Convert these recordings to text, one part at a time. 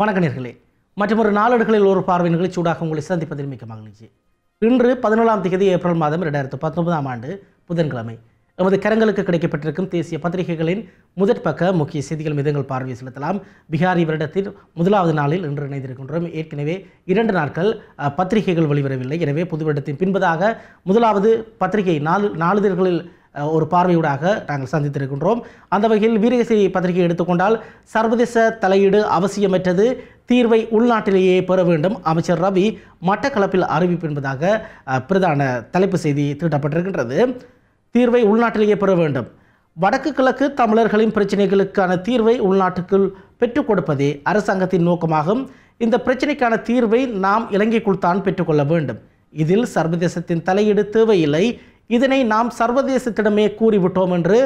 வணக்கணிர்களே மற்றொரு நாளடுகளில் ஒரு பார்வை நிகழ்ச்சியூடாக உங்களை சந்திப்பதில் மிக்க மகிழ்ச்சி. இன்று பதினேழாம் தேதி ஏப்ரல் மாதம் இரண்டாயிரத்து பத்தொன்பதாம் ஆண்டு புதன்கிழமை. எமது கரங்களுக்கு கிடைக்கப்பட்டிருக்கும் தேசிய பத்திரிகைகளின் முதற் பக்க முக்கிய செய்திகள் மீது எங்கள் பார்வை செலுத்தலாம். பீகாரி வருடத்தின் முதலாவது நாளில் இன்று இணைந்திருக்கின்றோம். ஏற்கனவே இரண்டு நாட்கள் பத்திரிகைகள் வெளிவரவில்லை. எனவே புது வருடத்தின் பின்பதாக முதலாவது பத்திரிகை நாலு நாளிதழ்களில் ஒரு பார்வையூடாக நாங்கள் சந்தித்திருக்கின்றோம். அந்த வகையில் வீரகசி பத்திரிகை எடுத்துக்கொண்டால் சர்வதேச தலையீடு அவசியமற்றது. தீர்வை உள்நாட்டிலேயே பெற வேண்டும். அமைச்சர் ரவி மட்டக்களப்பில் அறிவிப்பு என்பதாக பிரதான தலைப்பு செய்தி தீட்டப்பட்டிருக்கின்றது. தீர்வை உள்நாட்டிலேயே பெற வேண்டும். வடக்கு கிழக்கு தமிழர்களின் பிரச்சனைகளுக்கான தீர்வை உள்நாட்டுக்குள் பெற்றுக் கொடுப்பதே அரசாங்கத்தின் நோக்கமாகும். இந்த பிரச்சனைக்கான தீர்வை நாம் இலங்கைக்குள் தான் பெற்றுக்கொள்ள வேண்டும். இதில் சர்வதேசத்தின் தலையீடு தேவையில்லை. இதனை நாம் சர்வதேசத்திடமே கூறிவிட்டோம் என்று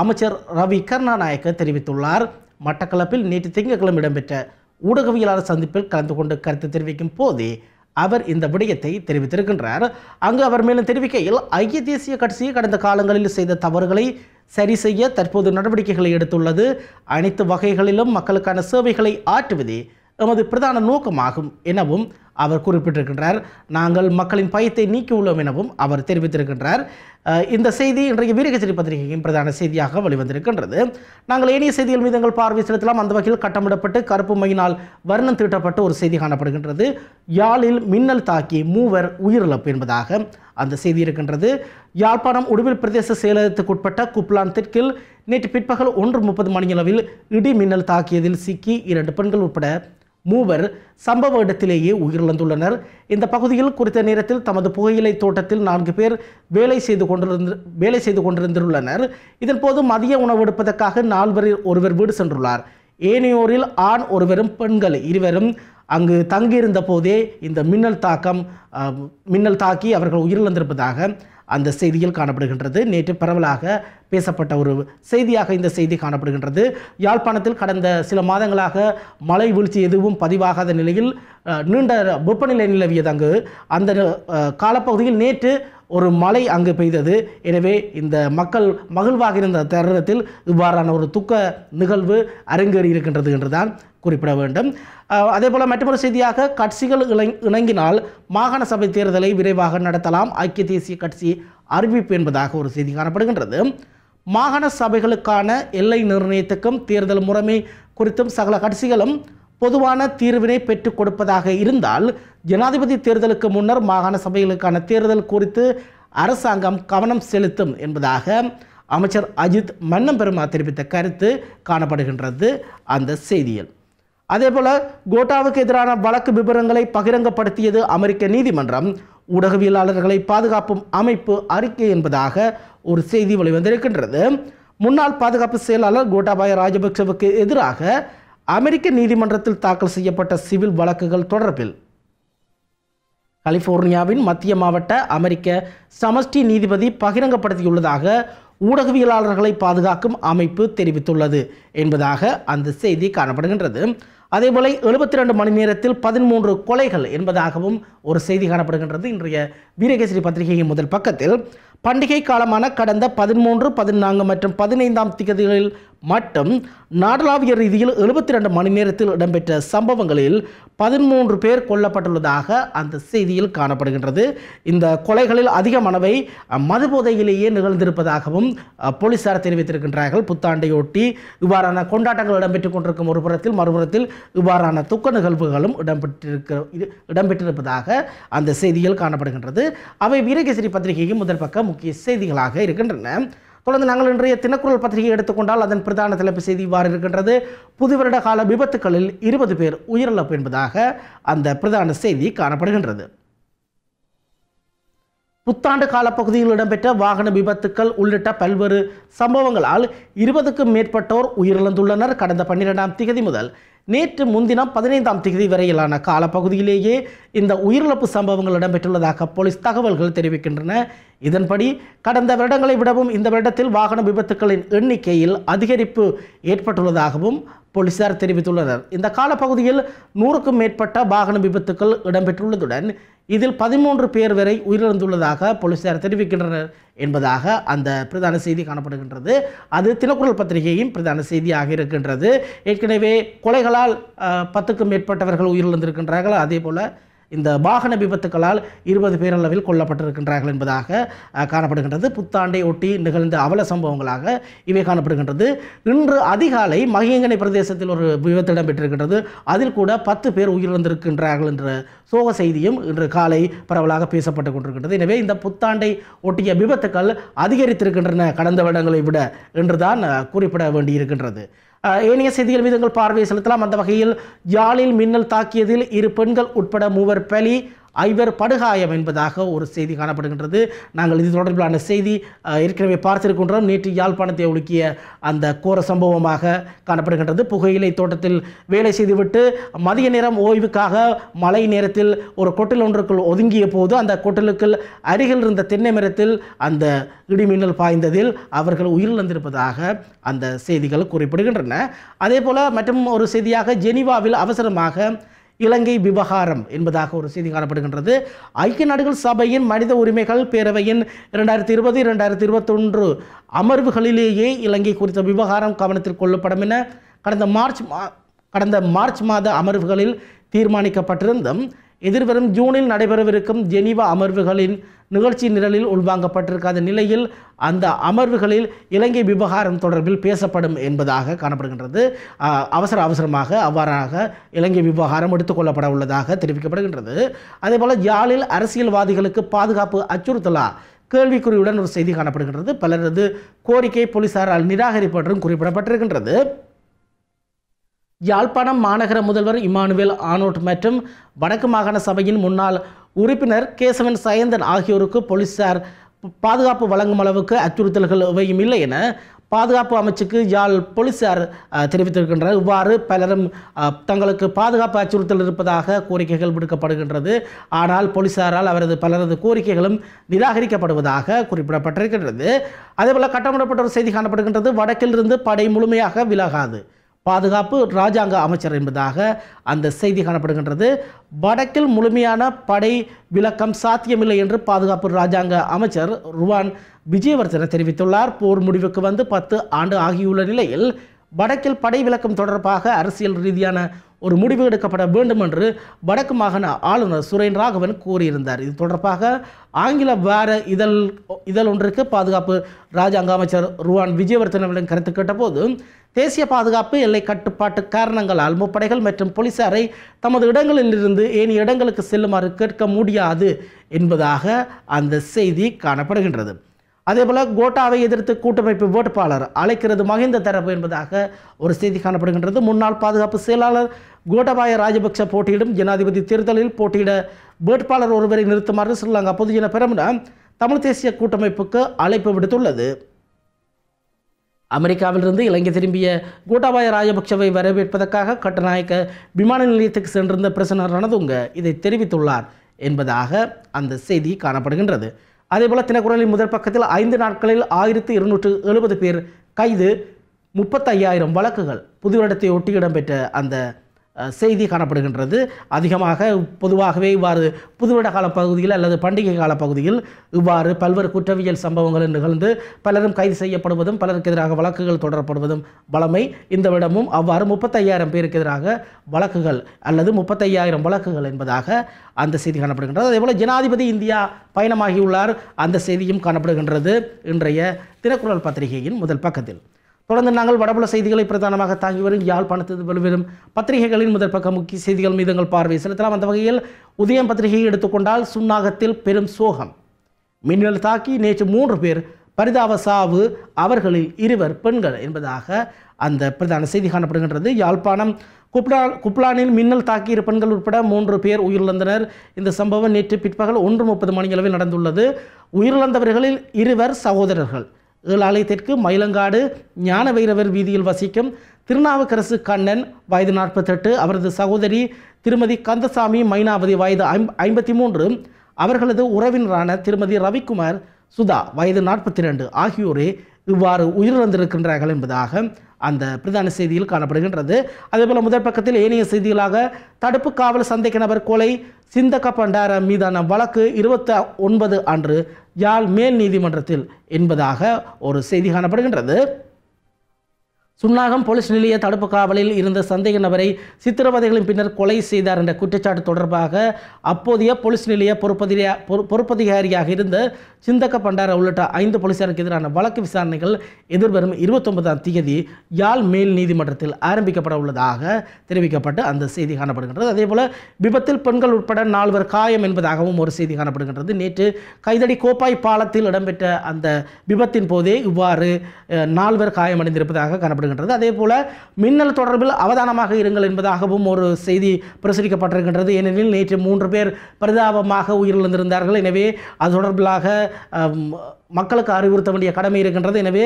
அமைச்சர் ரவி கருணாநாயக்க தெரிவித்துள்ளார். மட்டக்களப்பில் நேற்று திங்கட்கிழமை இடம்பெற்ற ஊடகவியலாளர் சந்திப்பில் கலந்து கொண்டு கருத்து தெரிவிக்கும் போதே அவர் இந்த விடயத்தை தெரிவித்திருக்கின்றார். அங்கு அவர் மேலும் தெரிவிக்கையில் ஐக்கிய தேசிய கட்சி கடந்த காலங்களில் செய்த தவறுகளை சரி செய்ய தற்போது நடவடிக்கைகளை எடுத்துள்ளது. அனைத்து வகைகளிலும் மக்களுக்கான சேவைகளை ஆற்றுவதே எமது பிரதான நோக்கமாகும் எனவும் அவர் குறிப்பிட்டிருக்கின்றார். நாங்கள் மக்களின் பயத்தை நீக்கியுள்ளோம் எனவும் அவர் தெரிவித்திருக்கின்றார். இந்த செய்தி இன்றைய வீரகச்சேரி பத்திரிகையின் பிரதான செய்தியாக வெளிவந்திருக்கின்றது. நாங்கள் ஏனைய செய்திகள் மீது எங்கள் பார்வை செலுத்தலாம். அந்த வகையில் கட்டமிடப்பட்டு கருப்பு மையினால் வர்ணம் தீட்டப்பட்ட ஒரு செய்தி காணப்படுகின்றது. யாழில் மின்னல் தாக்கி மூவர் உயிரிழப்பு என்பதாக அந்த செய்தி இருக்கின்றது. யாழ்ப்பாணம் உடுவில் பிரதேச செயலகத்துக்குட்பட்ட குப்லான் தெற்கில் நேற்று பிற்பகல் ஒன்று முப்பது மணியளவில் இடி மின்னல் தாக்கியதில் சிக்கி இரண்டு பெண்கள் உட்பட மூவர் சம்பவ இடத்திலேயே உயிரிழந்துள்ளனர். இந்த பகுதியில் குறித்த நேரத்தில் தமது புகையிலை தோட்டத்தில் நான்கு பேர் வேலை செய்து கொண்டிருந்த வேலை செய்து கொண்டிருந்துள்ளனர். இதன்போது மதிய உணவு எடுப்பதற்காக நால்வரில் ஒருவர் வீடு சென்றுள்ளார். ஏனையோரில் ஆண் ஒருவரும் பெண்கள் இருவரும் அங்கு தங்கியிருந்த போதே இந்த மின்னல் தாக்கம் மின்னல் தாக்கி அவர்கள் உயிரிழந்திருப்பதாக அந்த செய்தியில் காணப்படுகின்றது. நேற்று பரவலாக பேசப்பட்ட ஒரு செய்தியாக இந்த செய்தி காணப்படுகின்றது. யாழ்ப்பாணத்தில் கடந்த சில மாதங்களாக மழை வீழ்ச்சி எதுவும் பதிவாகாத நிலையில் நீண்ட வெப்பநிலை நிலவியது அங்கு. அந்த காலப்பகுதியில் நேற்று ஒரு மழை அங்கு பெய்தது. எனவே இந்த மக்கள் மகிழ்வாக இருந்த தருணத்தில் இவ்வாறான ஒரு துக்க நிகழ்வு அரங்கேறி இருக்கின்றது என்றுதான் குறிப்பிட வேண்டும். அதே அதேபோல மற்றொரு செய்தியாக கட்சிகள் இணங்கினால் மாகாண சபை தேர்தலை விரைவாக நடத்தலாம். ஐக்கிய தேசிய கட்சி அறிவிப்பு என்பதாக ஒரு செய்தி காணப்படுகின்றது. மாகாண சபைகளுக்கான எல்லை நிர்ணயத்துக்கும் தேர்தல் முறைமை குறித்தும் சகல கட்சிகளும் பொதுவான தீர்வினை பெற்றுக் கொடுப்பதாக இருந்தால் ஜனாதிபதி தேர்தலுக்கு முன்னர் மாகாண சபைகளுக்கான தேர்தல் குறித்து அரசாங்கம் கவனம் செலுத்தும் என்பதாக அமைச்சர் அஜித் மன்னம்பெருமா தெரிவித்த கருத்து காணப்படுகின்றது அந்த செய்தியில். அதேபோல கோட்டாவுக்கு எதிரான வழக்கு விவரங்களை பகிரங்கப்படுத்தியது அமெரிக்க நீதிமன்றம். ஊடகவியலாளர்களை பாதுகாப்பும் அமைப்பு அறிக்கை என்பதாக ஒரு செய்தி வெளிவந்திருக்கின்றது. முன்னாள் பாதுகாப்பு செயலாளர் கோட்டாபாய ராஜபக்சவுக்கு எதிராக அமெரிக்க நீதிமன்றத்தில் தாக்கல் செய்யப்பட்ட சிவில் வழக்குகள் தொடர்பில் கலிபோர்னியாவின் மத்திய மாவட்ட அமெரிக்க சமஷ்டி நீதிபதி பகிரங்கப்படுத்தியுள்ளதாக ஊடகவியலாளர்களை பாதுகாக்கும் அமைப்பு தெரிவித்துள்ளது என்பதாக அந்த செய்தி காணப்படுகின்றது. அதேபோல எழுபத்தி ரெண்டு மணி நேரத்தில் பதிமூன்று கொலைகள் என்பதாகவும் ஒரு செய்தி காணப்படுகின்றது. இன்றைய வீரகேசரி பத்திரிகையின் முதல் பக்கத்தில் பண்டிகை காலமான கடந்த பதிமூன்று பதினான்கு மற்றும் பதினைந்தாம் திகதிகளில் மட்டும் நாடளாவிய ரீதியில் எழுபத்தி ரெண்டு மணி நேரத்தில் இடம்பெற்ற சம்பவங்களில் பதிமூன்று பேர் கொல்லப்பட்டுள்ளதாக அந்த செய்தியில் காணப்படுகின்றது. இந்த கொலைகளில் அதிகமானவை மதுபோதையிலேயே நிகழ்ந்திருப்பதாகவும் போலீசார் தெரிவித்திருக்கின்றார்கள். புத்தாண்டையொட்டி இவ்வாறான கொண்டாட்டங்கள் இடம்பெற்றுக் கொண்டிருக்கும் ஒரு புறத்தில் மறுபுறத்தில் இவ்வாறான துக்க நிகழ்வுகளும் இடம்பெற்றிருக்க இடம்பெற்றிருப்பதாக அந்த செய்தியில் காணப்படுகின்றது. அவை வீரகேசரி பத்திரிகையின் முதல் பக்க முக்கிய செய்திகளாக இருக்கின்றன. தொடர்ந்து நாங்கள் இன்றைய தினக்குரல் பத்திரிகை எடுத்துக்கொண்டால் அதன் பிரதான தலைப்பு செய்தி இவ்வாறு இருக்கின்றது. புதுவருட கால விபத்துக்களில் இருபது பேர் உயிரிழப்பு என்பதாக அந்த பிரதான செய்தி காணப்படுகின்றது. புத்தாண்டு காலப்பகுதியில் இடம்பெற்ற வாகன விபத்துக்கள் உள்ளிட்ட பல்வேறு சம்பவங்களால் இருபதுக்கும் மேற்பட்டோர் உயிரிழந்துள்ளனர். கடந்த பன்னிரெண்டாம் திகதி முதல் நேற்று முன்தினம் பதினைந்தாம் திகதி வரையிலான காலப்பகுதியிலேயே இந்த உயிரிழப்பு சம்பவங்கள் இடம்பெற்றுள்ளதாக போலீஸ் தகவல்கள் தெரிவிக்கின்றன. இதன்படி கடந்த வருடங்களை விடவும் இந்த வருடத்தில் வாகன விபத்துக்களின் எண்ணிக்கையில் அதிகரிப்பு ஏற்பட்டுள்ளதாகவும் போலீசார் தெரிவித்துள்ளனர். இந்த காலப்பகுதியில் நூறுக்கும் மேற்பட்ட வாகன விபத்துக்கள் இடம்பெற்றுள்ளதுடன் இதில் பதிமூன்று பேர் வரை உயிரிழந்துள்ளதாக போலீசார் தெரிவிக்கின்றனர் என்பதாக அந்த பிரதான செய்தி காணப்படுகின்றது. அது தினக்குரல் பத்திரிகையின் பிரதான செய்தியாக இருக்கின்றது. ஏற்கனவே கொலைகளால் பத்துக்கும் மேற்பட்டவர்கள் உயிரிழந்திருக்கின்றார்கள். அதே போல இந்த வாகன விபத்துக்களால் இருபது பேரளவில் கொல்லப்பட்டிருக்கின்றார்கள் என்பதாக காணப்படுகின்றது. புத்தாண்டை ஒட்டி நிகழ்ந்த அவல சம்பவங்களாக இவை காணப்படுகின்றது. இன்று அதிகாலை மகியங்கனை பிரதேசத்தில் ஒரு விபத்து இடம்பெற்றிருக்கின்றது. அதில் கூட பத்து பேர் உயிரிழந்திருக்கின்றார்கள் என்ற சோக செய்தியும் இன்று காலை பரவலாக பேசப்பட்டு கொண்டிருக்கின்றது. எனவே இந்த புத்தாண்டை ஒட்டிய விபத்துக்கள் அதிகரித்திருக்கின்றன கடந்த வருடங்களை விட என்றுதான் குறிப்பிட வேண்டியிருக்கின்றது. ஏனைய செய்திகள் மீது உங்கள் பார்வையை செலுத்தலாம். அந்த வகையில் யாழில் மின்னல் தாக்கியதில் இரு பெண்கள் உட்பட மூவர் பலி. ஐவர் படுகாயம் என்பதாக ஒரு செய்தி காணப்படுகின்றது. நாங்கள் இது தொடர்பிலான செய்தி ஏற்கனவே பார்த்திருக்கின்றோம். நேற்று யாழ்ப்பாணத்தை ஒழுக்கிய அந்த கோர சம்பவமாக காணப்படுகின்றது. புகையிலை தோட்டத்தில் வேலை செய்துவிட்டு மதிய நேரம் ஓய்வுக்காக மழை நேரத்தில் ஒரு கொட்டில் ஒன்றுக்குள் ஒதுங்கிய போது அந்த கொட்டிலுக்குள் அருகில் இருந்த தென்னை மரத்தில் அந்த இடிமின்னல் பாய்ந்ததில் அவர்கள் உயிரிழந்திருப்பதாக அந்த செய்திகள் குறிப்பிடுகின்றன. அதே போல மற்றும் ஒரு செய்தியாக ஜெனிவாவில் அவசரமாக இலங்கை விவகாரம் என்பதாக ஒரு செய்தி காணப்படுகின்றது. ஐக்கிய நாடுகள் சபையின் மனித உரிமைகள் பேரவையின் இரண்டாயிரத்தி இருபது இரண்டாயிரத்தி இருபத்தொன்று அமர்வுகளிலேயே இலங்கை குறித்த விவகாரம் கவனத்தில் கொள்ளப்படும் என கடந்த மார்ச் மா- கடந்த மார்ச் மாத அமர்வுகளில் தீர்மானிக்கப்பட்டிருந்தும் எதிர்வரும் ஜூனில் நடைபெறவிருக்கும் ஜெனீவா அமர்வுகளின் நிகழ்ச்சி நிரலில் உள்வாங்கப்பட்டிருக்காத நிலையில் அந்த அமர்வுகளில் இலங்கை விவகாரம் தொடர்பில் பேசப்படும் என்பதாக காணப்படுகின்றது. அவசர அவசரமாக அவ்வாறாக இலங்கை விவகாரம் எடுத்துக்கொள்ளப்பட உள்ளதாக தெரிவிக்கப்படுகின்றது. அதேபோல் யாழில் அரசியல்வாதிகளுக்கு பாதுகாப்பு அச்சுறுத்தலா? கேள்விக்குறியுடன் ஒரு செய்தி காணப்படுகின்றது. பலரது கோரிக்கை போலீசாரால் நிராகரிப்பற்றும் குறிப்பிடப்பட்டிருக்கின்றது. யாழ்ப்பாணம் மாநகர முதல்வர் இமானுவேல் ஆனோட் மற்றும் வடக்கு மாகாண சபையின் முன்னாள் உறுப்பினர் கேசவன் சயந்தன் ஆகியோருக்கு போலீசார் பாதுகாப்பு வழங்கும் அளவுக்கு அச்சுறுத்தல்கள் எவையும் இல்லை என பாதுகாப்பு அமைச்சுக்கு யாழ் போலீசார் தெரிவித்திருக்கின்றனர். இவ்வாறு பலரும் தங்களுக்கு பாதுகாப்பு அச்சுறுத்தல் இருப்பதாக கோரிக்கைகள் விடுக்கப்படுகின்றது. ஆனால் போலீசாரால் அவரது பலரது கோரிக்கைகளும் நிராகரிக்கப்படுவதாக குறிப்பிடப்பட்டிருக்கின்றது. அதேபோல் கட்டமிடப்பட்ட ஒரு செய்தி காணப்படுகின்றது. வடக்கிலிருந்து படை முழுமையாக விலகாது. பாதுகாப்பு ராஜாங்க அமைச்சர் என்பதாக அந்த செய்தி காணப்படுகின்றது. வடக்கில் முழுமையான படை விலக்கம் சாத்தியமில்லை என்று பாதுகாப்பு ராஜாங்க அமைச்சர் ருவான் விஜயவர்தன தெரிவித்துள்ளார். போர் முடிவுக்கு வந்து பத்து ஆண்டு ஆகியுள்ள நிலையில் வடக்கில் படை விலக்கம் தொடர்பாக அரசியல் ரீதியான ஒரு முடிவு எடுக்கப்பட வேண்டும் என்று வடக்கு மாகாண ஆளுநர் சுரேன் ராகவன் கூறியிருந்தார். இது தொடர்பாக ஆங்கில வார இதழ் இதழ் ஒன்றுக்கு பாதுகாப்பு ராஜாங்க அமைச்சர் ருவான் விஜயவர்தனவிடம் கருத்து கேட்டபோது தேசிய பாதுகாப்பு எல்லை கட்டுப்பாட்டு காரணங்களால் முப்படைகள் மற்றும் போலீசாரை தமது இடங்களிலிருந்து ஏனைய இடங்களுக்கு செல்லுமாறு கேட்க முடியாது என்பதாக அந்த செய்தி காணப்படுகின்றது. அதேபோல் கோட்டாவை எதிர்த்து கூட்டமைப்பு வேட்பாளர் அழைக்கிறது மகிந்த தரப்பு என்பதாக ஒரு செய்தி காணப்படுகின்றது. முன்னாள் பாதுகாப்பு செயலாளர் கோட்டபாய ராஜபக்ச போட்டியிடும் ஜனாதிபதி தேர்தலில் போட்டியிட வேட்பாளர் ஒருவரை நிறுத்துமாறு ஸ்ரீலங்கா பொதுஜன பெரமுன தமிழ் தேசிய கூட்டமைப்புக்கு அழைப்பு விடுத்துள்ளது. அமெரிக்காவிலிருந்து இலங்கை திரும்பிய கோட்டாபாய ராஜபக்ஷவை வரவேற்பதற்காக கட்டநாயக்க விமான நிலையத்துக்கு சென்றிருந்த பிரசன்னர் ரணதுங்க இதை தெரிவித்துள்ளார் என்பதாக அந்த செய்தி காணப்படுகின்றது. அதேபோல தினக்குரலின் முதல் பக்கத்தில் ஐந்து நாட்களில் ஆயிரத்து இருநூற்று எழுபது பேர் கைது முப்பத்தையாயிரம் வழக்குகள் புதுவரிடத்தை ஒட்டி இடம்பெற்ற அந்த செய்தி காணப்படுகின்றது. அதிகமாக பொதுவாகவே இவ்வாறு புதுவட கால பகுதியில் அல்லது பண்டிகை கால பகுதியில் இவ்வாறு பல்வேறு குற்றவியல் சம்பவங்கள் நிகழ்ந்து பலரும் கைது செய்யப்படுவதும் பலருக்கு எதிராக வழக்குகள் தொடரப்படுவதும் வளமை. இந்த விடமும் அவ்வாறு முப்பத்தையாயிரம் பேருக்கு எதிராக வழக்குகள் அல்லது முப்பத்தையாயிரம் வழக்குகள் என்பதாக அந்த செய்தி காணப்படுகின்றது. அதேபோல் ஜனாதிபதி இந்தியா பயணமாகியுள்ளார். அந்த செய்தியும் காணப்படுகின்றது இன்றைய தினக்குரல் பத்திரிகையின் முதல் பக்கத்தில். தொடர்ந்து நாங்கள் வடபுல செய்திகளை பிரதானமாக தாங்கி வரும் யாழ்ப்பாணத்தில் வெளிவரும் பத்திரிகைகளின் முதல் பக்க முக்கிய செய்திகள் மீது எங்கள் பார்வை செலுத்தலாம். அந்த வகையில் உதயம் பத்திரிகையை எடுத்துக்கொண்டால் சுன்னாகத்தில் பெரும் சோகம். மின்னல் தாக்கி நேற்று மூன்று பேர் பரிதாப சாவு அவர்களில் இருவர் பெண்கள் என்பதாக அந்த பிரதான செய்தி காணப்படுகின்றது. யாழ்ப்பாணம் குப்லா குப்லானில் மின்னல் தாக்கிய பெண்கள் உட்பட மூன்று பேர் உயிரிழந்தனர். இந்த சம்பவம் நேற்று பிற்பகல் ஒன்று முப்பது மணியளவில் நடந்துள்ளது. உயிரிழந்தவர்களில் இருவர் சகோதரர்கள். ஏழாலை மயிலங்காடு ஞான வைரவர் வீதியில் வசிக்கும் திருநாவுக்கரசு கண்ணன் வயது நாற்பத்தெட்டு. அவரது சகோதரி திருமதி கந்தசாமி மைனாவதி வயது ஐம் ஐம்பத்தி மூன்று அவர்களது உறவினரான திருமதி ரவிக்குமார் சுதா வயது நாற்பத்தி ரெண்டு ஆகியோரே இவ்வாறு உயிரிழந்திருக்கின்றார்கள் என்பதாக அந்த பிரதான செய்தியில் காணப்படுகின்றது. அதேபோல் முதல் பக்கத்தில் ஏனைய செய்திகளாக தடுப்பு காவல் சந்தேக நபர் கொலை சிந்தக்க பண்டார மீதான வழக்கு இருபத்தி ஒன்பது அன்று யாழ் மேல் நீதிமன்றத்தில் என்பதாக ஒரு செய்தி காணப்படுகின்றது. சுன்னாகம் போலீஸ் நிலைய தடுப்பு காவலில் இருந்த சந்தேக நபரை சித்திரவதைகளின் பின்னர் கொலை செய்தார் என்ற குற்றச்சாட்டு தொடர்பாக அப்போதைய போலீஸ் நிலைய பொறுப்பதிரியா பொறு- பொறுப்பதிகாரியாக இருந்த சிந்தக்க பண்டார உள்ளிட்ட ஐந்து போலீசாருக்கு எதிரான வழக்கு விசாரணைகள் எதிர்வரும் இருபத்தொன்பதாம் தேதி யாழ் மேல் நீதிமன்றத்தில் ஆரம்பிக்கப்பட உள்ளதாக தெரிவிக்கப்பட்டு அந்த செய்தி காணப்படுகின்றது. அதேபோல விபத்தில் பெண்கள் உட்பட நால்வர் காயம் என்பதாகவும் ஒரு செய்தி காணப்படுகின்றது. நேற்று கைதடி கோப்பாய் பாலத்தில் இடம்பெற்ற அந்த விபத்தின் போதே இவ்வாறு நால்வர் காயமடைந்திருப்பதாக காணப்படுகின்றது. அதேபோல மின்னல் தொடர்பில் அவதானமாக இருங்கள் என்பதாகவும் ஒரு செய்தி பிரசுரிக்கப்பட்டிருக்கின்றது. ஏனெனில் நேற்று மூன்று பேர் பரிதாபமாக உயிரிழந்திருந்தார்கள். எனவே அது தொடர்பிலாக மக்களுக்கு அறிவுறுத்த வேண்டிய கடமை இருக்கின்றது. எனவே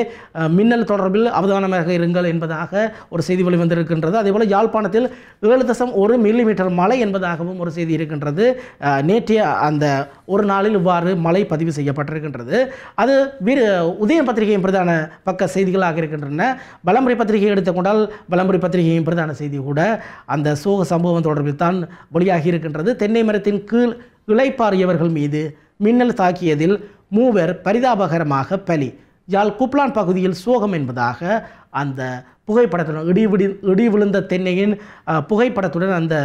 மின்னல் தொடர்பில் அவதானமாக இருங்கள் என்பதாக ஒரு செய்தி வெளிவந்திருக்கின்றது அதேபோல் யாழ்ப்பாணத்தில் ஏழு தசம் ஒரு மில்லிமீட்டர் மழை என்பதாகவும் ஒரு செய்தி இருக்கின்றது. நேற்றைய அந்த ஒரு நாளில் இவ்வாறு மழை பதிவு செய்யப்பட்டிருக்கின்றது. அது வீர உதயம் பத்திரிகையின் பிரதான பக்க செய்திகளாக இருக்கின்றன. பலமுறை பத்திரிகையை எடுத்துக்கொண்டால் பலமுறை பத்திரிகையின் பிரதான செய்தி கூட அந்த சோக சம்பவம் தொடர்பில் தான் வெளியாகி இருக்கின்றது. தென்னை மரத்தின் கீழ் இளைப்பாறியவர்கள் மீது மின்னல் தாக்கியதில் மூவர் பரிதாபகரமாக பலி. யாழ் குப்லான் பகுதியில் சோகம் என்பதாக அந்த புகைப்படத்துடன் இடி விடி இடி விழுந்த தென்னையின் புகைப்படத்துடன் அந்த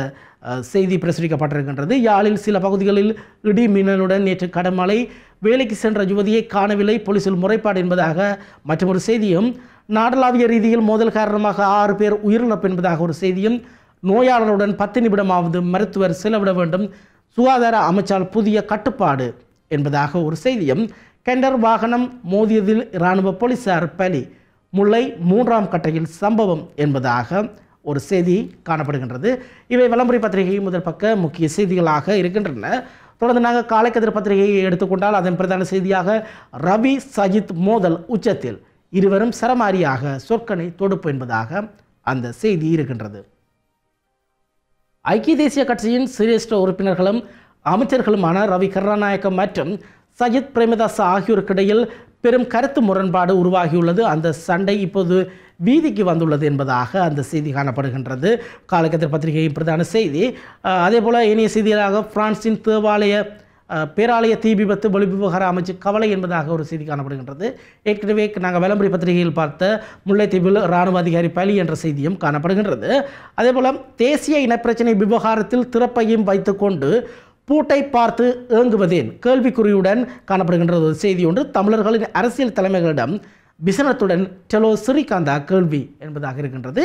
செய்தி பிரசுரிக்கப்பட்டிருக்கின்றது. யாழில் சில பகுதிகளில் இடி மின்னலுடன் நேற்று கடமழை வேலைக்கு சென்ற யுவதியை காணவில்லை. போலீசில் முறைப்பாடு என்பதாக மற்றொரு செய்தியும் நாடளாவிய ரீதியில் மோதல் காரணமாக ஆறு பேர் உயிரிழப்பு என்பதாக ஒரு செய்தியும் நோயாளருடன் பத்து நிமிடமாவது மருத்துவர் செலவிட வேண்டும். சுகாதார அமைச்சால் புதிய கட்டுப்பாடு. என்பதாக ஒரு செய்தியும் கெண்டர் வாகனம் மோதியதில் இராணுவ போலீசார் பலி. முல்லை மூன்றாம் கட்டையில் சம்பவம் என்பதாக ஒரு செய்தி காணப்படுகின்றது. இவை விளம்பரி பத்திரிகை முதல் பக்க முக்கிய செய்திகளாக இருக்கின்றன. தொடர்ந்து நாங்கள் காலைக்கதிர் பத்திரிகையை எடுத்துக்கொண்டால் அதன் பிரதான செய்தியாக ரவி சஜித் மோதல் உச்சத்தில் இருவரும் சரமாரியாக சொற்கனை தொடுப்பு என்பதாக அந்த செய்தி இருக்கின்றது. ஐக்கிய தேசிய கட்சியின் சிரேஷ்ட உறுப்பினர்களும் அமைச்சர்களுமான ரவி கருணாநாயக்கம் மற்றும் சஜித் பிரேமதாஸ் ஆகியோருக்கிடையில் பெரும் கருத்து முரண்பாடு உருவாகியுள்ளது. அந்த சண்டை இப்போது வீதிக்கு வந்துள்ளது என்பதாக அந்த செய்தி காணப்படுகின்றது. காலக்கத்திர பத்திரிகையின் பிரதான செய்தி அதேபோல் அதே இனிய செய்தியாக பிரான்சின் தேவாலய பேராலய தீ விபத்து வெளிவிவகார அமைச்சு கவலை என்பதாக ஒரு செய்தி காணப்படுகின்றது. ஏற்கனவே நாங்கள் விளம்பரி பத்திரிகையில் பார்த்த முல்லைத்தீவில் இராணுவ அதிகாரி பலி என்ற செய்தியும் காணப்படுகின்றது. அதேபோல் தேசிய இனப்பிரச்சினை விவகாரத்தில் திறப்பையும் வைத்துக்கொண்டு பூட்டை பார்த்து ஏங்குவதேன் கேள்விக்குறியுடன் காணப்படுகின்ற ஒரு செய்தி ஒன்று தமிழர்களின் அரசியல் தலைமைகளிடம் விசனத்துடன் டெலோ ஸ்ரீகாந்தா கேள்வி என்பதாக இருக்கின்றது.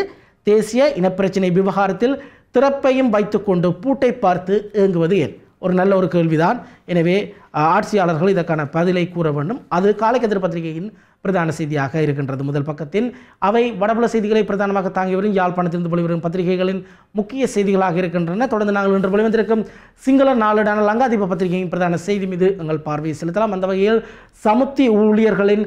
தேசிய இனப்பிரச்சினை விவகாரத்தில் திறப்பையும் வைத்துக்கொண்டு பூட்டை பார்த்து ஏங்குவது ஏன் ஒரு நல்ல ஒரு கேள்விதான். எனவே ஆட்சியாளர்கள் இதற்கான பதிலை கூற வேண்டும். அது காலைக்கதிர் பத்திரிகையின் பிரதான செய்தியாக இருக்கின்றது. முதல் பக்கத்தில் அவை வடபுல செய்திகளை பிரதானமாக தாங்கி வரும் யாழ்ப்பாணத்திலிருந்து வெளிவரும் பத்திரிகைகளின் முக்கிய செய்திகளாக இருக்கின்றன. தொடர்ந்து நாங்கள் இன்று வெளிவந்திருக்கும் சிங்கள நாளிடான லங்காதீப பத்திரிகையின் பிரதான செய்தி மீது எங்கள் பார்வையை செலுத்தலாம். அந்த வகையில் சமுத்தி ஊழியர்களின்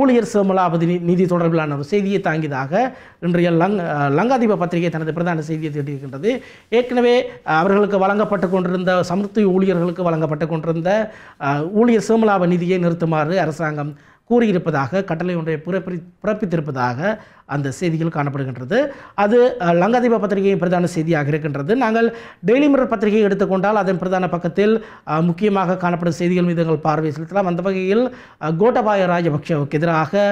ஊழியர் சேமலாபதி நிதி தொடர்பிலான ஒரு செய்தியை தாங்கியதாக இன்றைய லங் லங்காதீப பத்திரிகை தனது பிரதான செய்தியை தேடியிருக்கின்றது ஏற்கனவே அவர்களுக்கு வழங்கப்பட்டு கொண்டிருந்த சமுத்தி ஊழியர்களுக்கு வழங்கப்பட்டு கொண்டிருந்த ஊழியர் சேமலாப நிதியை நிறுத்துமாறு அரசாங்கம் கூறியிருப்பதாக கட்டளை ஒன்றை பிறப்பி பிறப்பித்திருப்பதாக அந்த செய்திகள் காணப்படுகின்றது. அது லங்காதீப பத்திரிகையின் பிரதான செய்தியாக இருக்கின்றது. நாங்கள் டெய்லி மிரர் பத்திரிகையை எடுத்துக்கொண்டால் அதன் பிரதான பக்கத்தில் முக்கியமாக காணப்படும் செய்திகள் மீது எங்கள் பார்வை செலுத்தலாம். அந்த வகையில் கோட்டபாய ராஜபக்ஷவுக்கு எதிராக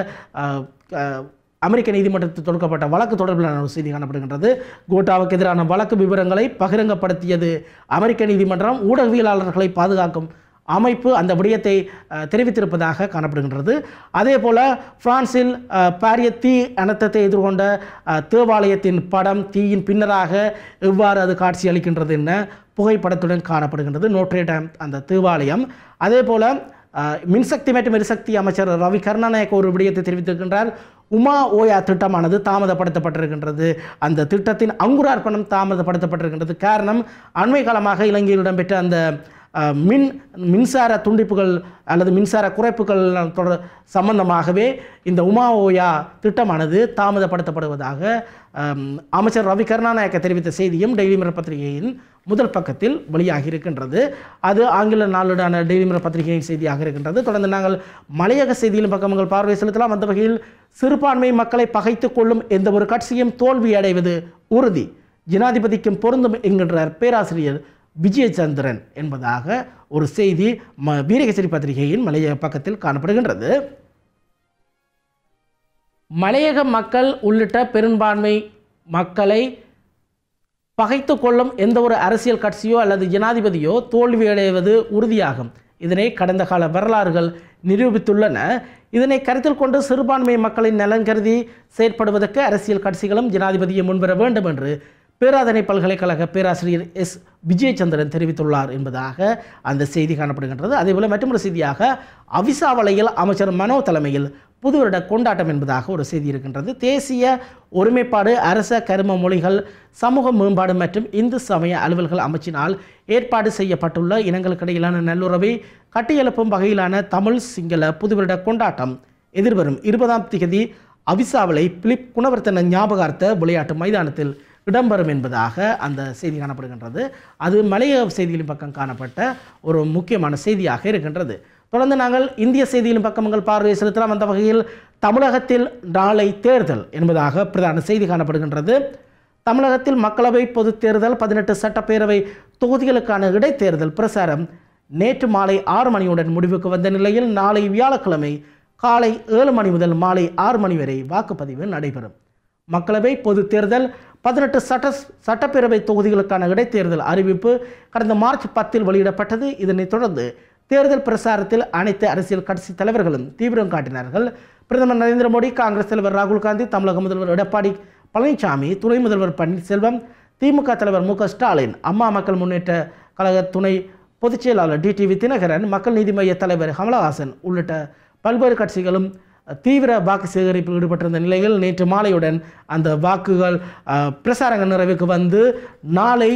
அமெரிக்க நீதிமன்றத்தில் தொடுக்கப்பட்ட வழக்கு தொடர்பிலான ஒரு செய்தி காணப்படுகின்றது. கோட்டாவுக்கு எதிரான வழக்கு விவரங்களை பகிரங்கப்படுத்தியது அமெரிக்க நீதிமன்றம். ஊடகவியலாளர்களை பாதுகாக்கும் அமைப்பு அந்த விடயத்தை தெரிவித்திருப்பதாக காணப்படுகின்றது. அதே போல பிரான்சில் பாரிய தீ அனர்த்தத்தை எதிர்கொண்ட தேவாலயத்தின் படம் தீயின் பின்னராக எவ்வாறு அது காட்சி அளிக்கின்றது என்ன புகைப்படத்துடன் காணப்படுகின்றது. நோட்ரேடம் அந்த தேவாலயம். அதே போல மின்சக்தி மற்றும் எரிசக்தி அமைச்சர் ரவி கருணாநாயக் ஒரு விடயத்தை தெரிவித்திருக்கின்றார். உமா ஓயா திட்டமானது தாமதப்படுத்தப்பட்டிருக்கின்றது. அந்த திட்டத்தின் அங்குரார்ப்பணம் தாமதப்படுத்தப்பட்டிருக்கின்றது. காரணம் அண்மை காலமாக இலங்கையில் இடம்பெற்ற அந்த மின் மின்சார துண்டிப்புகள் அல்லது மின்சார குறைப்புகள் தொடர் சம்பந்தமாகவே இந்த உமா ஓயா திட்டமானது தாமதப்படுத்தப்படுவதாக அமைச்சர் ரவி கருணாநாயக்க தெரிவித்த செய்தியும் டெய்லி மிரர் பத்திரிகையின் முதல் பக்கத்தில் வெளியாகி இருக்கின்றது. அது ஆங்கில நாளுடான டெய்லி மிரர் பத்திரிகையின் செய்தியாக இருக்கின்றது. தொடர்ந்து நாங்கள் மலையக செய்தியிலும் பக்கங்கள் பார்வை செலுத்தலாம். அந்த வகையில் சிறுபான்மை மக்களை பகைத்து கொள்ளும் எந்த ஒரு கட்சியும் தோல்வி அடைவது உறுதி. ஜனாதிபதிக்கும் பொருந்தும் என்கின்றார் பேராசிரியர் விஜயச்சந்திரன் என்பதாக ஒரு செய்தி ம வீரகேசரி பத்திரிகையின் மலையக பக்கத்தில் காணப்படுகின்றது. மலையக மக்கள் உள்ளிட்ட பெரும்பான்மை மக்களை பகைத்து கொள்ளும் எந்த ஒரு அரசியல் கட்சியோ அல்லது ஜனாதிபதியோ தோல்வியடைவது உறுதியாகும். இதனை கடந்த கால வரலாறுகள் நிரூபித்துள்ளன. இதனை கருத்தில் கொண்டு சிறுபான்மை மக்களின் நலன் கருதி செயற்படுவதற்கு அரசியல் கட்சிகளும் ஜனாதிபதியை முன்வர வேண்டும் என்று பேராதனை பல்கலைக்கழக பேராசிரியர் எஸ். விஜயச்சந்திரன் தெரிவித்துள்ளார் என்பதாக அந்த செய்தி காணப்படுகின்றது. அதேபோல் மற்றொரு செய்தியாக அவிசாவளையில் அமைச்சர் மனோ தலைமையில் புது வருட கொண்டாட்டம் என்பதாக ஒரு செய்தி இருக்கின்றது. தேசிய ஒருமைப்பாடு அரச கரும மொழிகள் சமூக மேம்பாடு மற்றும் இந்து சமய அலுவல்கள் அமைச்சினால் ஏற்பாடு செய்யப்பட்டுள்ள இனங்களுக்கிடையிலான நல்லுறவை கட்டியெழுப்பும் வகையிலான தமிழ் சிங்கள புது வருட கொண்டாட்டம் எதிர்வரும் இருபதாம் திகதி அவிசாவளை பிலிப் குணவர்த்தன ஞாபகார்த்த விளையாட்டு மைதானத்தில் இடம்பெறும் என்பதாக அந்த செய்தி காணப்படுகின்றது. அது மலைய செய்திகளின் பக்கம் காணப்பட்ட ஒரு முக்கியமான செய்தியாக இருக்கின்றது. தொடர்ந்து நாங்கள் இந்திய செய்திகளின் பக்கம் உங்கள் பார்வையை செலுத்தலாம். அந்த வகையில் தமிழகத்தில் நாளை தேர்தல் என்பதாக பிரதான செய்தி காணப்படுகின்றது. தமிழகத்தில் மக்களவை பொதுத் தேர்தல் பதினெட்டு சட்டப்பேரவை தொகுதிகளுக்கான இடைத்தேர்தல் பிரசாரம் நேற்று மாலை ஆறு மணியுடன் முடிவுக்கு வந்த நிலையில் நாளை வியாழக்கிழமை காலை ஏழு மணி முதல் மாலை ஆறு மணி வரை வாக்குப்பதிவு நடைபெறும். மக்களவை பொதுத் தேர்தல் பதினெட்டு சட்ட சட்டப்பேரவை தொகுதிகளுக்கான இடைத்தேர்தல் அறிவிப்பு கடந்த மார்ச் பத்தில் வெளியிடப்பட்டது. இதனைத் தொடர்ந்து தேர்தல் பிரசாரத்தில் அனைத்து அரசியல் கட்சி தலைவர்களும் தீவிரம் காட்டினார்கள். பிரதமர் நரேந்திர மோடி காங்கிரஸ் தலைவர் ராகுல் காந்தி தமிழக முதல்வர் எடப்பாடி பழனிசாமி துணை முதல்வர் பன்னீர்செல்வம் திமுக தலைவர் மு ஸ்டாலின் அம்மா மக்கள் முன்னேற்ற கழக துணை பொதுச் செயலாளர் டிடிவி தினகரன் மக்கள் நீதி மய்ய தலைவர் கமலஹாசன் உள்ளிட்ட பல்வேறு கட்சிகளும் தீவிர வாக்கு சேகரிப்பில் ஈடுபட்டிருந்த நிலையில் நேற்று மாலையுடன் அந்த வாக்குகள் பிரசாரங்கள் நிறைவுக்கு வந்து நாளை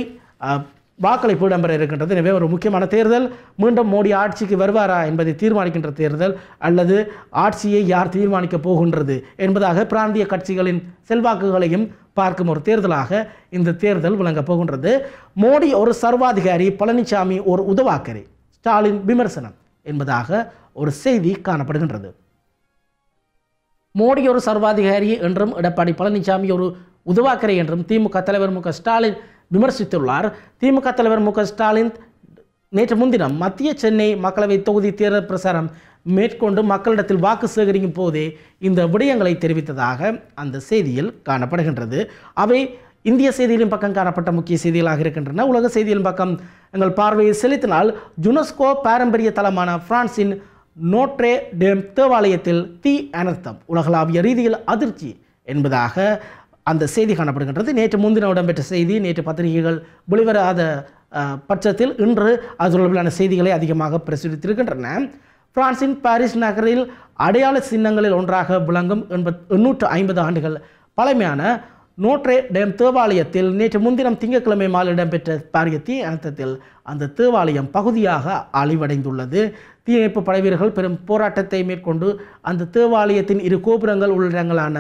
வாக்களிப்பு இடம்பெற இருக்கின்றது. எனவே ஒரு முக்கியமான தேர்தல். மீண்டும் மோடி ஆட்சிக்கு வருவாரா என்பதை தீர்மானிக்கின்ற தேர்தல் அல்லது ஆட்சியை யார் தீர்மானிக்கப் போகின்றது என்பதாக பிராந்திய கட்சிகளின் செல்வாக்குகளையும் பார்க்கும் ஒரு தேர்தலாக இந்த தேர்தல் விளங்கப் போகின்றது. மோடி ஒரு சர்வாதிகாரி பழனிசாமி ஒரு உதவாக்கரை. ஸ்டாலின் விமர்சனம் என்பதாக ஒரு செய்தி காணப்படுகின்றது. மோடி ஒரு சர்வாதிகாரி என்றும் எடப்பாடி பழனிசாமி ஒரு உதவாக்கரை என்றும் திமுக தலைவர் மு ஸ்டாலின் விமர்சித்துள்ளார். திமுக தலைவர் மு ஸ்டாலின் நேற்று முன்தினம் மத்திய சென்னை மக்களவை தொகுதி தேர்தல் பிரசாரம் மேற்கொண்டு மக்களிடத்தில் வாக்கு சேகரிக்கும் போதே இந்த விடயங்களை தெரிவித்ததாக அந்த செய்தியில் காணப்படுகின்றது. அவை இந்திய செய்திகளின் பக்கம் காணப்பட்ட முக்கிய செய்திகளாக இருக்கின்றன. உலக செய்தியின் பக்கம் எங்கள் பார்வையை செலுத்தினால் ஜுனஸ்கோ பாரம்பரிய தலமான பிரான்சின் நோட்ரே டேம் தேவாலயத்தில் தீ அனர்த்தம். உலகளாவிய ரீதியில் அதிர்ச்சி என்பதாக அந்த செய்தி காணப்படுகின்றது. நேற்று முன்தினம் இடம்பெற்ற செய்தி நேற்று பத்திரிகைகள் வெளிவராத பட்சத்தில் இன்று அது தொடர்பிலான செய்திகளை அதிகமாக பிரசுரித்திருக்கின்றன. பிரான்சின் பாரிஸ் நகரில் அடையாள சின்னங்களில் ஒன்றாக விளங்கும் எண்பத் எண்ணூற்று ஐம்பது ஆண்டுகள் பழமையான நோட்ரே டேம் தேவாலயத்தில் நேற்று முன்தினம் திங்கட்கிழமை மாலை இடம்பெற்ற பாரிய தீ அனர்த்தத்தில் அந்த தேவாலயம் பகுதியாக அழிவடைந்துள்ளது. தீயணைப்பு படைவீரர்கள் பெரும் போராட்டத்தை மேற்கொண்டு அந்த தேவாலயத்தின் இரு கோபுரங்கள் உள்ளிடங்களான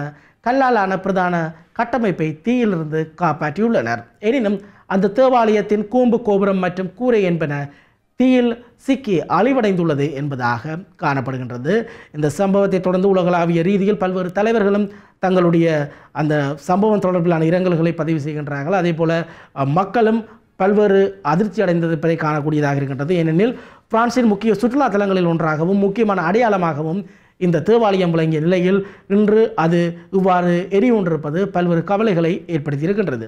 கல்லாலான பிரதான கட்டமைப்பை தீயிலிருந்து காப்பாற்றியுள்ளனர். எனினும் அந்த தேவாலயத்தின் கூம்பு கோபுரம் மற்றும் கூரை என்பன தீயில் சிக்கி அழிவடைந்துள்ளது என்பதாக காணப்படுகின்றது. இந்த சம்பவத்தை தொடர்ந்து உலகளாவிய ரீதியில் பல்வேறு தலைவர்களும் தங்களுடைய அந்த சம்பவம் தொடர்பிலான இரங்கல்களை பதிவு செய்கின்றார்கள். அதே போல் மக்களும் பல்வேறு அதிர்ச்சி அடைந்திருப்பதை காணக்கூடியதாக இருக்கின்றது. ஏனெனில் பிரான்சின் முக்கிய சுற்றுலா தலங்களில் ஒன்றாகவும் முக்கியமான அடையாளமாகவும் இந்த தேவாலயம் விளங்கிய நிலையில் இன்று அது இவ்வாறு எரிவுண்டிருப்பது பல்வேறு கவலைகளை ஏற்படுத்தியிருக்கின்றது.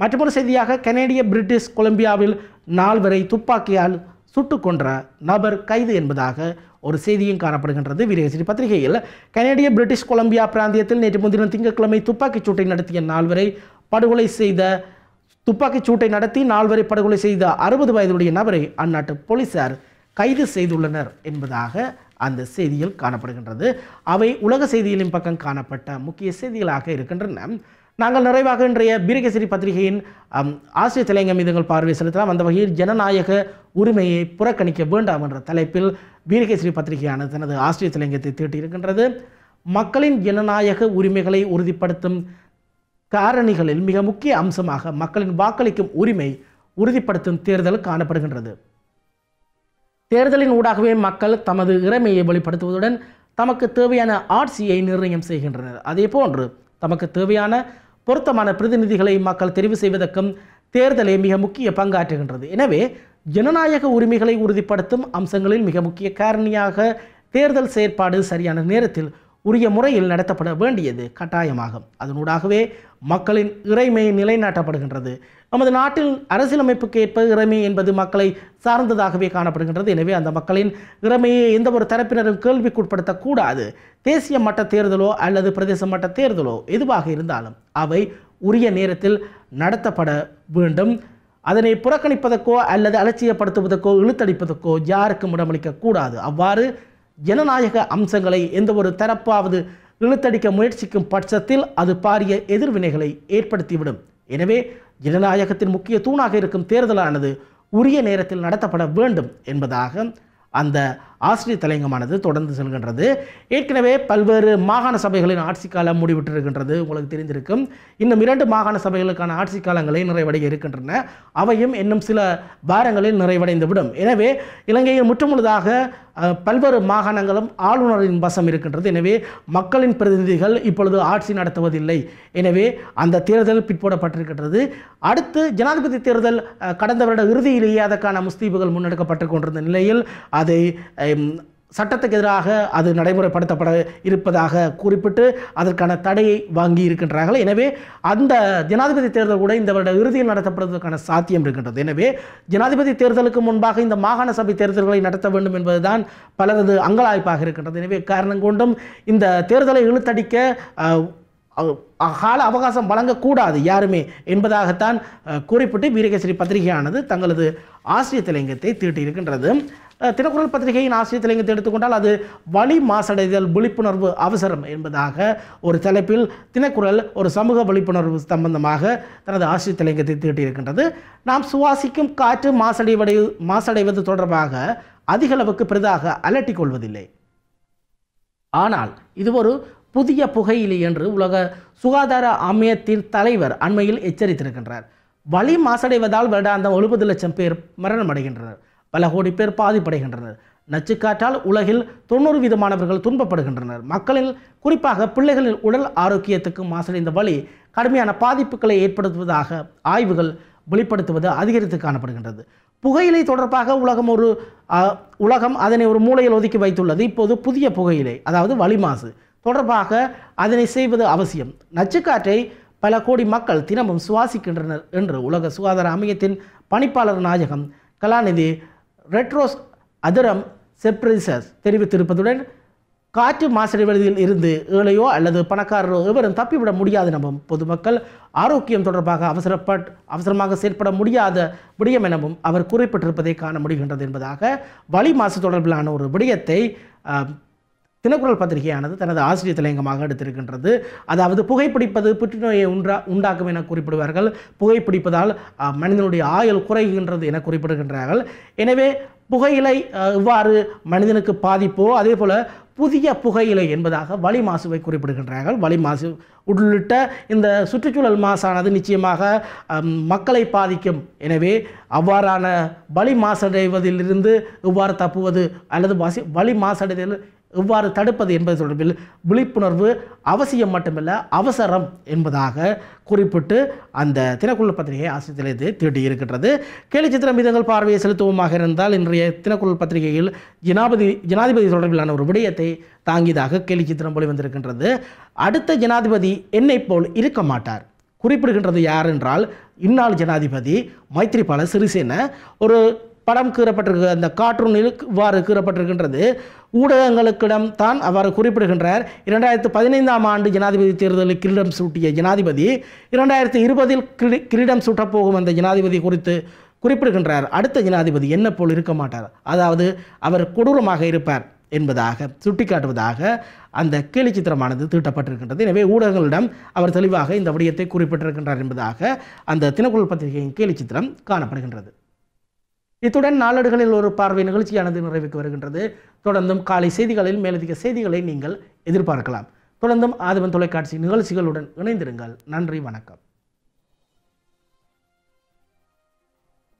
மற்றொரு செய்தியாக கனேடிய பிரிட்டிஷ் கொலம்பியாவில் நால்வரை துப்பாக்கியால் சுட்டு கொன்ற நபர் கைது என்பதாக ஒரு செய்தியும் காணப்படுகின்றது. வீரகேசரி பத்திரிகையில் கனேடிய பிரிட்டிஷ் கொலம்பியா பிராந்தியத்தில் நேற்று முன்தினம் திங்கட்கிழமை துப்பாக்கிச் சூட்டை நடத்திய நால்வரை படுகொலை செய்த துப்பாக்கிச் சூட்டை நடத்தி நால்வரை படுகொலை செய்த அறுபது வயதுடைய நபரை அந்நாட்டு போலீசார் கைது செய்துள்ளனர் என்பதாக அந்த செய்தியில் காணப்படுகின்றது. அவை உலக செய்திகளின் பக்கம் காணப்பட்ட முக்கிய செய்திகளாக இருக்கின்றன. நாங்கள் நிறைவாக இன்றைய பீரகேசரி பத்திரிகையின் அம், ஆசிரியர் தலையங்கம் மீதுங்கள் பார்வை செலுத்தலாம். அந்த வகையில் ஜனநாயக உரிமையை புறக்கணிக்க வேண்டாம் என்ற தலைப்பில் பீரகேசரி பத்திரிகையானது தனது ஆசிரியர் தலையங்கத்தை தீட்டியிருக்கின்றது. மக்களின் ஜனநாயக உரிமைகளை உறுதிப்படுத்தும் காரணிகளில் மிக முக்கிய அம்சமாக மக்களின் வாக்களிக்கும் உரிமை உறுதிப்படுத்தும் தேர்தல் காணப்படுகின்றது. தேர்தலின் ஊடாகவே மக்கள் தமது இறைமையை வெளிப்படுத்துவதுடன் தமக்கு தேவையான ஆட்சியை நிர்ணயம் செய்கின்றனர். அதேபோன்று தமக்கு தேவையான பொருத்தமான பிரதிநிதிகளை மக்கள் தெரிவு செய்வதற்கும் தேர்தலே மிக முக்கிய பங்காற்றுகின்றது. எனவே ஜனநாயக உரிமைகளை உறுதிப்படுத்தும் அம்சங்களில் மிக முக்கிய காரணியாக தேர்தல் செயற்பாடு சரியான நேரத்தில் உரிய முறையில் நடத்தப்பட வேண்டியது கட்டாயமாகும். அதனூடாகவே மக்களின் இறைமை நிலைநாட்டப்படுகின்றது. நமது நாட்டில் அரசியலமைப்புக்கு ஏற்ப இறைமை என்பது மக்களை சார்ந்ததாகவே காணப்படுகின்றது. எனவே அந்த மக்களின் இறைமையை எந்த ஒரு தரப்பினரும் கேள்விக்குட்படுத்தக்கூடாது. தேசிய மட்ட தேர்தலோ அல்லது பிரதேச மட்ட தேர்தலோ எதுவாக இருந்தாலும் அவை உரிய நேரத்தில் நடத்தப்பட வேண்டும். அதனை புறக்கணிப்பதற்கோ அல்லது அலட்சியப்படுத்துவதற்கோ இழுத்தடிப்பதற்கோ யாருக்கும் இடமளிக்கக்கூடாது. அவ்வாறு ஜனநாயக அம்சங்களை எந்த ஒரு தரப்பாவது இழுத்தடிக்க முயற்சிக்கும் பட்சத்தில் அது பாரிய எதிர்வினைகளை ஏற்படுத்திவிடும். எனவே ஜனநாயகத்தின் முக்கிய தூணாக இருக்கும் தேர்தலானது உரிய நேரத்தில் நடத்தப்பட வேண்டும் என்பதாக அந்த ஆசிரியர் தலையங்கமானது தொடர்ந்து செல்கின்றது. ஏற்கனவே பல்வேறு மாகாண சபைகளின் ஆட்சி காலம் முடிவிட்டிருக்கின்றது. உங்களுக்கு தெரிந்திருக்கும். இன்னும் இரண்டு மாகாண சபைகளுக்கான ஆட்சி காலங்களை நிறைவடைய இருக்கின்றன. அவையும் இன்னும் சில வாரங்களில் நிறைவடைந்து விடும் எனவே இலங்கையில் முற்றுமுழுதாக பல்வேறு மாகாணங்களும் ஆளுநரின் வசம் இருக்கின்றது. எனவே மக்களின் பிரதிநிதிகள் இப்பொழுது ஆட்சி நடத்துவதில்லை. எனவே அந்த தேர்தல் பிற்போடப்பட்டிருக்கின்றது. அடுத்து ஜனாதிபதி தேர்தல் கடந்த வருட இறுதியிலேயே அதற்கான முஸ்தீபுகள் முன்னெடுக்கப்பட்டு கொண்டிருந்த நிலையில் அதை சட்டத்துக்கு எதிராக அது நடைமுறைப்படுத்தப்பட இருப்பதாக குறிப்பிட்டு அதற்கான தடையை வாங்கி இருக்கின்றார்கள். எனவே அந்த ஜனாதிபதி தேர்தல் கூட இந்த வருட இறுதியில் நடத்தப்படுவதற்கான சாத்தியம் இருக்கின்றது. எனவே ஜனாதிபதி தேர்தலுக்கு முன்பாக இந்த மாகாண சபை தேர்தல்களை நடத்த வேண்டும் என்பதுதான் பலரது அங்கலாய்ப்பாக இருக்கின்றது. எனவே காரணம் கொண்டும் இந்த தேர்தலை இழுத்தடிக்க கால அவகாசம் வழங்கக்கூடாது யாருமே என்பதாகத்தான் குறிப்பிட்டு வீரகேசரி பத்திரிகையானது தங்களது ஆசிரியர் தலைங்கத்தை தீட்டியிருக்கின்றது திருக்குறள் பத்திரிகையின் ஆசிரியர் தலைங்கத்தை எடுத்துக்கொண்டால் அது வழி மாசடைதல் விழிப்புணர்வு அவசரம் என்பதாக ஒரு தலைப்பில் தினக்குரல் ஒரு சமூக விழிப்புணர்வு சம்பந்தமாக தனது ஆசிரியர் தலைங்கத்தை தீட்டியிருக்கின்றது. நாம் சுவாசிக்கும் காற்று மாசடைவடை மாசடைவது தொடர்பாக அதிகளவுக்கு பெரிதாக அலட்டிக் கொள்வதில்லை. ஆனால் இது ஒரு புதிய புகையிலை என்று உலக சுகாதார அமையத்தின் தலைவர் அண்மையில் எச்சரித்திருக்கின்றார். வலி மாசடைவதால் வருடாந்தம் எழுபது லட்சம் பேர் மரணமடைகின்றனர். பல கோடி பேர் பாதிப்படைகின்றனர். நச்சுக்காற்றால் உலகில் தொண்ணூறு வீதமானவர்கள் துன்பப்படுகின்றனர். மக்களில் குறிப்பாக பிள்ளைகளின் உடல் ஆரோக்கியத்துக்கு மாசடைந்த வழி கடுமையான பாதிப்புகளை ஏற்படுத்துவதாக ஆய்வுகள் வெளிப்படுத்துவது அதிகரித்து காணப்படுகின்றது. புகையிலை தொடர்பாக உலகம் ஒரு உலகம் அதனை ஒரு மூலையில் ஒதுக்கி வைத்துள்ளது. இப்போது புதிய புகையிலை அதாவது வளிமாசு தொடர்பாக அதனை செய்வது அவசியம். நச்சுக்காற்றை பல கோடி மக்கள் தினமும் சுவாசிக்கின்றனர் என்று உலக சுகாதார அமையத்தின் பணிப்பாளர் நாயகம் கலாநிதி ரெட்ரோஸ் அதரம் செப்ரிசஸ் தெரிவித்திருப்பதுடன் காற்று மாசடைவதில் இருந்து ஏழையோ அல்லது பணக்காரரோ எவரும் தப்பிவிட முடியாது எனவும் பொதுமக்கள் ஆரோக்கியம் தொடர்பாக அவசரப்பட் அவசரமாக செயற்பட முடியாத விடயம் எனவும் அவர் குறிப்பிட்டிருப்பதை காண முடிகின்றது என்பதாக வழி மாசு தொடர்பிலான ஒரு விடயத்தை தினக்குரல் பத்திரிகையானது தனது ஆசிரியர் தலையங்கமாக எடுத்திருக்கின்றது. அதாவது புகைப்பிடிப்பது புற்றுநோயை உண்டா உண்டாக்கும் என குறிப்பிடுவார்கள். புகைப்பிடிப்பதால் மனிதனுடைய ஆயுள் குறைகின்றது என குறிப்பிடுகின்றார்கள். எனவே புகையிலை இவ்வாறு மனிதனுக்கு பாதிப்போ அதே போல் புதிய புகையிலை என்பதாக வலி மாசுவை குறிப்பிடுகின்றார்கள். வலி மாசு உள்ளிட்ட இந்த சுற்றுச்சூழல் மாசானது நிச்சயமாக மக்களை பாதிக்கும். எனவே அவ்வாறான வலி மாசடைவதிலிருந்து இவ்வாறு தப்புவது அல்லது வசி வலி மாசடைதல் எவ்வாறு தடுப்பது என்பது தொடர்பில் விழிப்புணர்வு அவசியம் மட்டுமல்ல அவசரம் என்பதாக குறிப்பிட்டு அந்த தினக்குழு பத்திரிகை ஆசிரியத்திலிருந்து தீட்டியிருக்கின்றது கேலி சித்திரம் மீதங்கள் பார்வையை செலுத்துவோமாக இருந்தால் இன்றைய தினக்குழு பத்திரிகையில் ஜனாபதி ஜனாதிபதி தொடர்பிலான ஒரு விடயத்தை தாங்கியதாக கேலி சித்திரம் வெளிவந்திருக்கின்றது அடுத்த ஜனாதிபதி என்னைப் போல் இருக்க மாட்டார். குறிப்பிடுகின்றது யார் என்றால் இந்நாள் ஜனாதிபதி மைத்ரிபால சிறிசேன. ஒரு படம் கீறப்பட்டிருக்க அந்த கார்ட்டூனில் இவ்வாறு கீறப்பட்டிருக்கின்றது. ஊடகங்களுக்கிடம் தான் அவர் குறிப்பிடுகின்றார். இரண்டாயிரத்து பதினைந்தாம் ஆண்டு ஜனாதிபதி தேர்தலில் கிரீடம் சூட்டிய ஜனாதிபதி இரண்டாயிரத்து இருபதில் கிரீ- கிரீடம் சூட்டப்போகும் அந்த ஜனாதிபதி குறித்து குறிப்பிடுகின்றார். அடுத்த ஜனாதிபதி என்ன போல் இருக்க மாட்டார்? அதாவது அவர் கொடூரமாக இருப்பார் என்பதாக சுட்டிக்காட்டுவதாக அந்த கேலி சித்திரமானது தீட்டப்பட்டிருக்கின்றது. எனவே ஊடகங்களிடம் அவர் தெளிவாக இந்த விடயத்தை குறிப்பிட்டிருக்கின்றார் என்பதாக அந்த தினக்குழு பத்திரிகையின் கேலி சித்திரம் காணப்படுகின்றது. இத்துடன் நாளடுகளில் ஒரு பார்வை நிகழ்ச்சியானது நிறைவுக்கு வருகின்றது. தொடர்ந்தும் காலை செய்திகளில் மேலதிக செய்திகளை நீங்கள் எதிர்பார்க்கலாம். தொடர்ந்தும் ஆதவன் தொலைக்காட்சி நிகழ்ச்சிகளுடன் இணைந்திருங்கள். நன்றி வணக்கம்.